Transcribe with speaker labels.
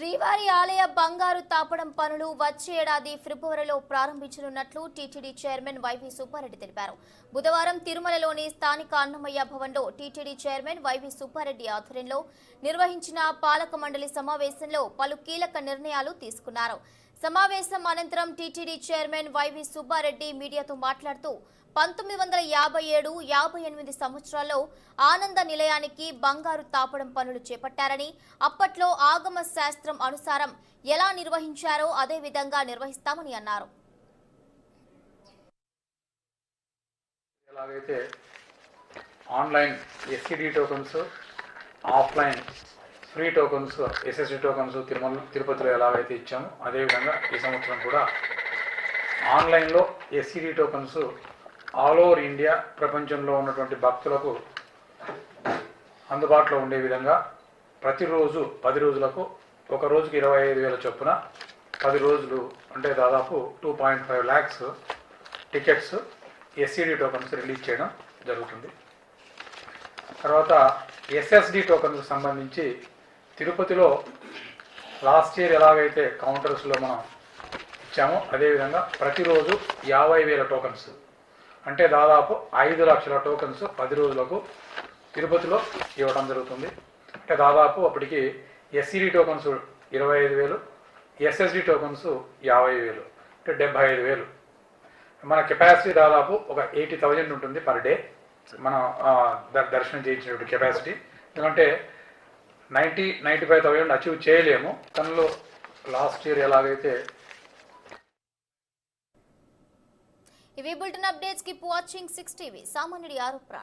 Speaker 1: శ్రీవారి ఆలయ బంగారు తాపడం పనులు వచ్చే ఏడాది ఫిబ్రవరిలో ప్రారంభించనున్నట్లు టీటీడీ చైర్మన్ వైవి సుబ్బారెడ్డి తెలిపారు. బుధవారం తిరుమలలోని స్థానిక అన్నమయ్య భవన్లో టీటీడీ చైర్మన్ వైవి సుబ్బారెడ్డి ఆధ్వర్యంలో నిర్వహించిన పాలక మండలి సమావేశంలో పలు కీలక నిర్ణయాలు తీసుకున్నారు. సమావేశం అనంతరం టీటీడీ చైర్మన్ వైవి సుబ్బారెడ్డి మీడియాతో మాట్లాడుతూ పంతొమ్మిది వందల యాభై ఏడు యాభై ఎనిమిది సంవత్సరాల్లో ఆనంద నిలయానికి బంగారు తాపడం పనులు చేపట్టారని అప్పట్లో ఆగమ శాస్త్రం అనుసారం ఎలా నిర్వహించారో అదే విధంగా నిర్వహిస్తామని అన్నారు.
Speaker 2: ఎలాగైతే online SCD tokens offline free tokens SSD tokens Tirumala తిరుపతిలో ఎలాగైతే ఇచ్చామో అదేవిధంగా ఈ సంవత్సరం కూడా ఆన్లైన్లో SCD tokens all over India ప్రపంచంలో ఉన్నటువంటి భక్తులకు అందుబాటులో ఉండే విధంగా ప్రతిరోజు పది రోజులకు ఒక రోజుకి ఇరవై ఐదు వేల చొప్పున పది రోజులు అంటే దాదాపు two point five lakhs tickets SCD tokens release చేయడం జరుగుతుంది. తర్వాత ఎస్ఎస్డి టోకన్కు సంబంధించి తిరుపతిలో లాస్ట్ ఇయర్ ఎలాగైతే కౌంటర్స్లో మనం ఇచ్చామో అదేవిధంగా ప్రతిరోజు యాభై వేల టోకన్స్ అంటే దాదాపు ఐదు లక్షల టోకన్స్ పది రోజులకు తిరుపతిలో ఇవ్వడం జరుగుతుంది. అంటే దాదాపు అప్పటికి ఎస్సీడీ టోకన్స్ ఇరవై ఐదు వేలు ఎస్ఎస్డి టోకన్స్ యాభై వేలు అంటే డెబ్బై ఐదు వేలు. మన కెపాసిటీ దాదాపు ఒక ఎయిటీ థౌజండ్ ఉంటుంది పర్ డే. మనం దర్శనం చేయించినటువంటి కెపాసిటీ ఎందుకంటే ninety ninety five thousand achieve చేయలేము. తనలో లాస్ట్ ఇయర్ ఎలాగైతే
Speaker 1: ఇవి బులెటిన్ అప్డేట్స్కి వాచింగ్ సిక్స్ టీవీ సామాన్యుడి ఆరు ప్రాణం.